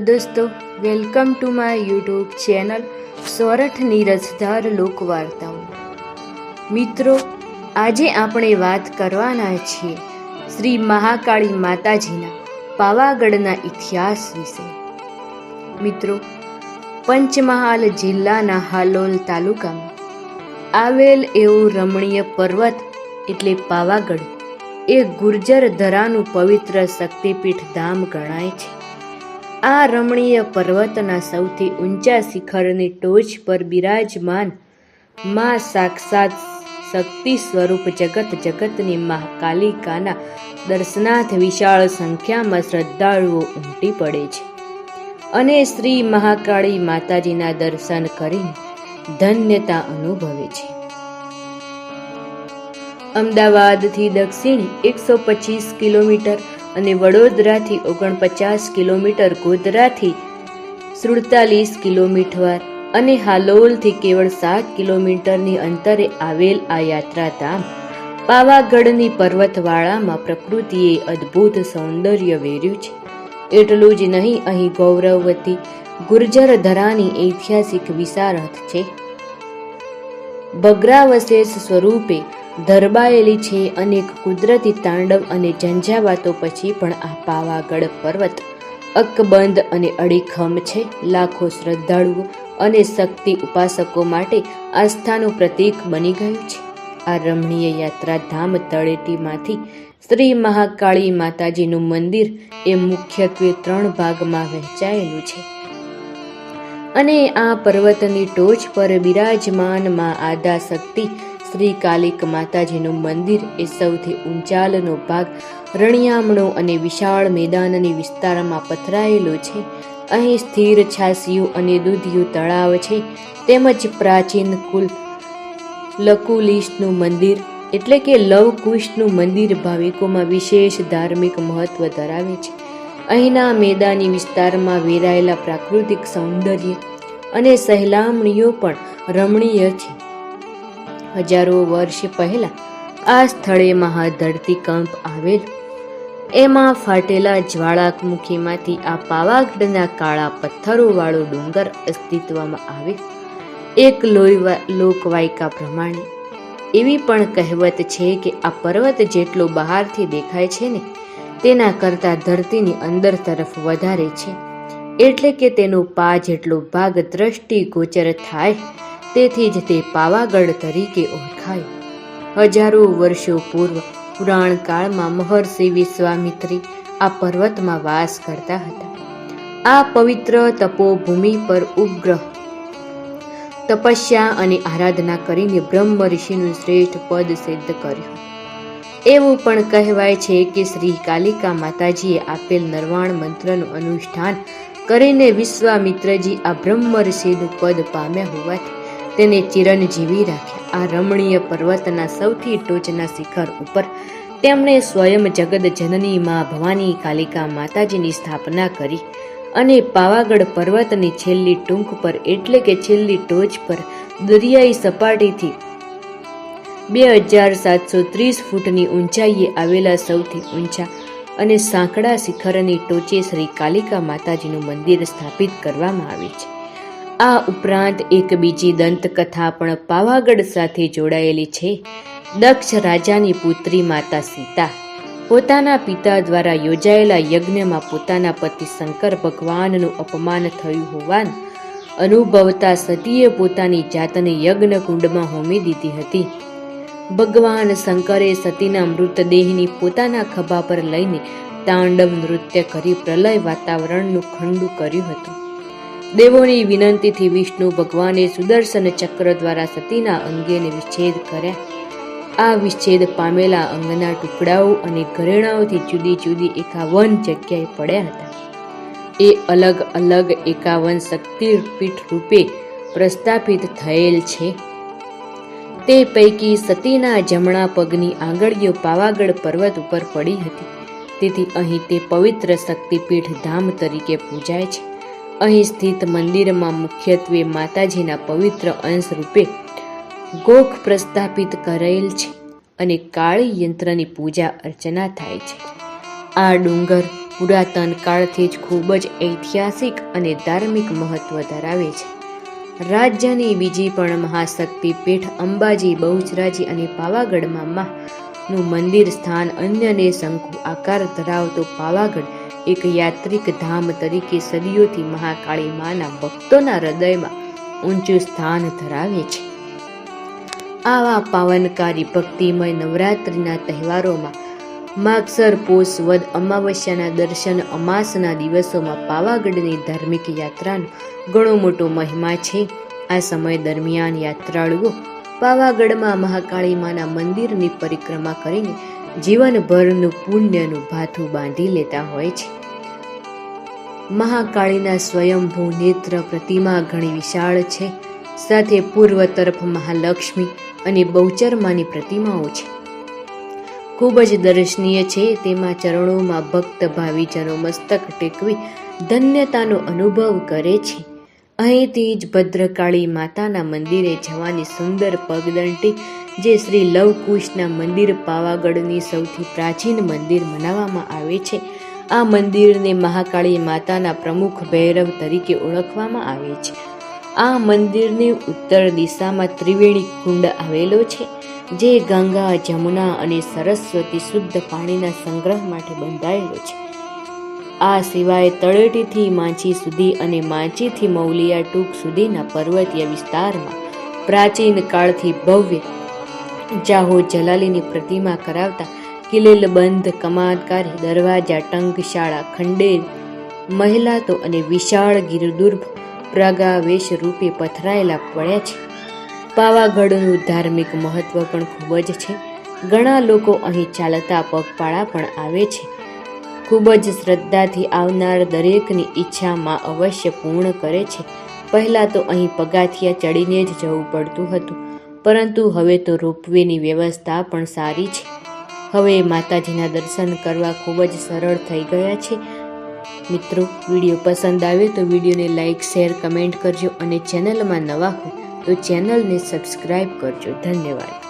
દોસ્તો, welcome to my YouTube channel Sorath નીરજધાર લોકવાર્તાઓ. મિત્રો, આજે આપણે વાત કરવાના છીએ શ્રી મહાકાળી માતાજીના પાવાગઢના ઇતિહાસ વિશે. મિત્રો, પંચમહાલ જિલ્લાના હાલોલ તાલુકામાં આવેલ એવું રમણીય પર્વત એટલે પાવાગઢ, એ ગુર્જર ધરાનું પવિત્ર શક્તિપીઠ ધામ ગણાય છે. આ રમણીય પર્વતના સૌથી ઊંચા શિખરની ટોચ પર બિરાજમાન મા સાક્ષાત શક્તિ સ્વરૂપ જગત જગતની મહાકાલિકાના દર્શનાર્થ વિશાળ સંખ્યામાં શ્રદ્ધાળુઓ ઉમટી પડે છે. અને શ્રી મહાકાળી માતાજીના દર્શન કરીને ધન્યતા અનુભવે છે. અમદાવાદથી દક્ષિણે એકસો પચીસ કિલોમીટર અને વડોદરાથી ઓગણપચાસ કિલોમીટર ગોધરાથી સુડતાલીસ કિલોમીટર અને હાલોલથી કેવળ સાત કિલોમીટરની અંતરે આવેલ આ યાત્રાધામ પાવાગઢની પર્વતવાળામાં પ્રકૃતિએ અદ્ભુત સૌંદર્ય વેર્યું છે. એટલું જ નહીં, અહીં ગૌરવવતી ગુર્જર ધરાની ઐતિહાસિક વિશારત છે. ભગ્રાવશેષ સ્વરૂપે ધરબાયેલી છે અનેક કુદરતી તાંડવ અને ઝંઝાવાતો પછી પણ આ પાવાગઢ પર્વત અકબંધ અને અડીખમ છે. લાખો શ્રદ્ધાળુઓ અને શક્તિ ઉપાસકો માટે આસ્થાનું પ્રતીક બની ગયું છે. આ રમણીય યાત્રા ધામ તળેટીમાંથી શ્રી મહાકાળી માતાજીનું મંદિર એ મુખ્યત્વે ત્રણ ભાગમાં વહેંચાયેલું છે. અને આ પર્વતની ટોચ પર બિરાજમાનમાં આદા શક્તિ શ્રી કાલિક માતાજીનું મંદિર એ સૌથી ઊંચાલનો ભાગ રણિયામણો અને વિશાળ મેદાનની વિસ્તારમાં પથરાયેલો છે. અહીં સ્થિર છાસિયું અને દૂધિયું તળાવ છે. તેમજ પ્રાચીન કુલ લકુલિશનું મંદિર, એટલે કે લવકુશનું મંદિર ભાવિકોમાં વિશેષ ધાર્મિક મહત્વ ધરાવે છે. અહીંના મેદાની વિસ્તારમાં વેરાયેલા પ્રાકૃતિક સૌંદર્ય અને સહેલામણીઓ પણ રમણીય છે. હજારો વર્ષ પહેલા આ સ્થળે મહાધરતીકંપ આવેલ. એમાં ફાટેલા જ્વાળામુખીમાંથી આ પાવાગઢના કાળા પથ્થરોવાળો ડુંગર અસ્તિત્વમાં આવે. એક લોકવાયકા પ્રમાણે. એવી પણ કહેવત છે કે આ પર્વત જેટલો બહારથી દેખાય છે ને, તેના કરતાં ધરતીની અંદર તરફ વધારે છે. એટલે કે તેનો પા જેટલો ભાગ દ્રષ્ટિગોચર થાય તેથી જ તે પાવાગઢ તરીકે ઓળખાયું. હજારો વર્ષો પૂર્વ પુરાણ કાળમાં મહર્ષિ વિશ્વામિત્રી આ પર્વતમાં વાસ કરતા હતા. આ પવિત્ર તપોભૂમિ પર ઉપગ્રહ તપસ્યા અને આરાધના કરીને બ્રહ્મ ઋષિનું શ્રેષ્ઠ પદ સિદ્ધ કર્યું. એવું પણ કહેવાય છે કે શ્રી કાલિકા માતાજીએ આપેલ નરવાણ મંત્રનું અનુષ્ઠાન કરીને વિશ્વામિત્રજી આ બ્રહ્મ ઋષિનું પદ પામ્યા હોવાથી તેને ચિરંજીવી રાખ્યા. આ રમણીય પર્વતના સૌથી ટોચના શિખર ઉપર તેમણે સ્વયં જગદ જનની મા ભવાની કાલિકા માતાજીની સ્થાપના કરી અને પાવાગઢ પર્વતની છેલ્લી ટૂંક પર એટલે કે છેલ્લી ટોચ પર દરિયાઈ સપાટીથી બે હજાર સાતસો ત્રીસ ફૂટની ઊંચાઈએ આવેલા સૌથી ઊંચા અને સાંકડા શિખરની ટોચે શ્રી કાલિકા માતાજીનું મંદિર સ્થાપિત કરવામાં આવે છે. આ ઉપરાંત એક બીજી દંતકથા પણ પાવાગઢ સાથે જોડાયેલી છે. દક્ષ રાજાની પુત્રી માતા સીતા. પોતાના પિતા દ્વારા યોજાયેલા યજ્ઞમાં પોતાના પતિ શંકર ભગવાનનું અપમાન થયું હોવાનું અનુભવતા સતીએ પોતાની જાતને યજ્ઞ કુંડમાં હોમી દીધી હતી. ભગવાન શંકરે સતીના મૃતદેહની પોતાના ખભા પર લઈને તાંડવ નૃત્ય કરી પ્રલય વાતાવરણનું ખંડુ કર્યું હતું. દેવોની વિનંતીથી વિષ્ણુ ભગવાને સુદર્શન ચક્ર દ્વારા સતીના અંગેને વિચ્છેદ કર્યા. આ વિચ્છેદ પામેલા અંગના ટુકડાઓ અને ઘરેણાઓથી જુદી જુદી એકાવન જગ્યાએ પડ્યા હતા. એ અલગ અલગ એકાવન શક્તિપીઠ રૂપે પ્રસ્થાપિત થયેલ છે. તે પૈકી સતીના જમણા પગની આંગળીઓ પાવાગઢ પર્વત ઉપર પડી હતી. તેથી અહીં તે પવિત્ર શક્તિપીઠ ધામ તરીકે પૂજાય છે. અહીં સ્થિત મંદિરમાં મુખ્યત્વે માતાજીના પવિત્ર અંશ રૂપે ગોખ પ્રસ્થાપિત કરેલ છે અને કાળી યંત્રની પૂજા અર્ચના થાય છે. આ ડુંગર પુરાતન કાળથી જ ખૂબ જ ઐતિહાસિક અને ધાર્મિક મહત્વ ધરાવે છે. રાજ્યની બીજી પણ મહાશક્તિ પીઠ અંબાજી, બહુચરાજી અને પાવાગઢમાં માનું મંદિર સ્થાન અન્યને શંકુ આકાર ધરાવતો પાવાગઢ એક યાત્રિક ધામ તરીકે સદીઓથી મહાકાળી માના ભક્તોના હૃદયમાં ઊંચું સ્થાન ધરાવે છે. આવા પાવનકારી ભક્તિમય નવરાત્રિના તહેવારોમાં માગસર પોષ વદ, અમાવસ્યાના દર્શન, અમાસના દિવસોમાં પાવાગઢની ધાર્મિક યાત્રાનો ઘણો મોટો મહિમા છે. આ સમય દરમિયાન યાત્રાળુઓ પાવાગઢમાં મહાકાળી માના મંદિરની પરિક્રમા કરીને જીવનભરનું પુણ્યનું ભાથું બાંધી લેતા હોય છે. મહાકાળીના સ્વયંભૂ નેત્ર પ્રતિમા ઘણી વિશાળ છે. સાથે પૂર્વ તરફ મહાલક્ષ્મી અને બહુચરમાની પ્રતિમાઓ છે. ખૂબ જ દર્શનીય છે તેમાં ચરણોમાં ભક્ત ભાવિજનો મસ્તક ટેકવી ધન્યતાનો અનુભવ કરે છે. અહીંથી જ ભદ્રકાળી માતાના મંદિરે જવાની સુંદર પગદંડી જે શ્રી લવકુશના મંદિર પાવાગઢની સૌથી પ્રાચીન મંદિર મનાવવામાં આવે છે. આ મંદિરને મહાકાળી માતાના પ્રમુખ ભૈરવ તરીકે ઓળખવામાં આવે છે. આ મંદિરની ઉત્તર દિશામાં ત્રિવેણી કુંડ આવેલો છે, જે ગંગા, જમુના અને સરસ્વતી શુદ્ધ પાણીના સંગ્રહ માટે બંધાયેલો છે. આ સિવાય તળેટીથી માંચી સુધી અને માંચીથી મૌલિયા ટૂંક સુધીના પર્વતીય વિસ્તારમાં પ્રાચીન કાળથી ભવ્ય જાહો જલાલીની પ્રતિમા કરાવતા કિલેલબંધ કમાદકારી, દરવાજા, ટંકશાળા, ખંડેર મહેલાતો અને વિશાળ ગિરદુર્ભ પ્રગાવેશ રૂપે પથરાયેલા પડ્યા છે. પાવાગઢનું ધાર્મિક મહત્વ પણ ખૂબ જ છે. ઘણા લોકો અહીં ચાલતા પગપાળા પણ આવે છે. ખૂબ જ શ્રદ્ધાથી આવનાર દરેકની ઈચ્છામાં અવશ્ય પૂર્ણ કરે છે. પહેલાં તો અહીં પગાથિયા ચડીને જ જવું પડતું હતું. પરંતુ હવે તો રોપવેની વ્યવસ્થા પણ સારી છે. હવે માતાજીના દર્શન કરવા ખૂબ જ સરળ થઈ ગયા છે. મિત્રો, વીડિયો પસંદ આવે તો વિડીયોને લાઇક શેર, કમેન્ટ કરજો અને ચેનલમાં નવા હોય તો ચેનલને સબસ્ક્રાઈબ કરજો. ધન્યવાદ.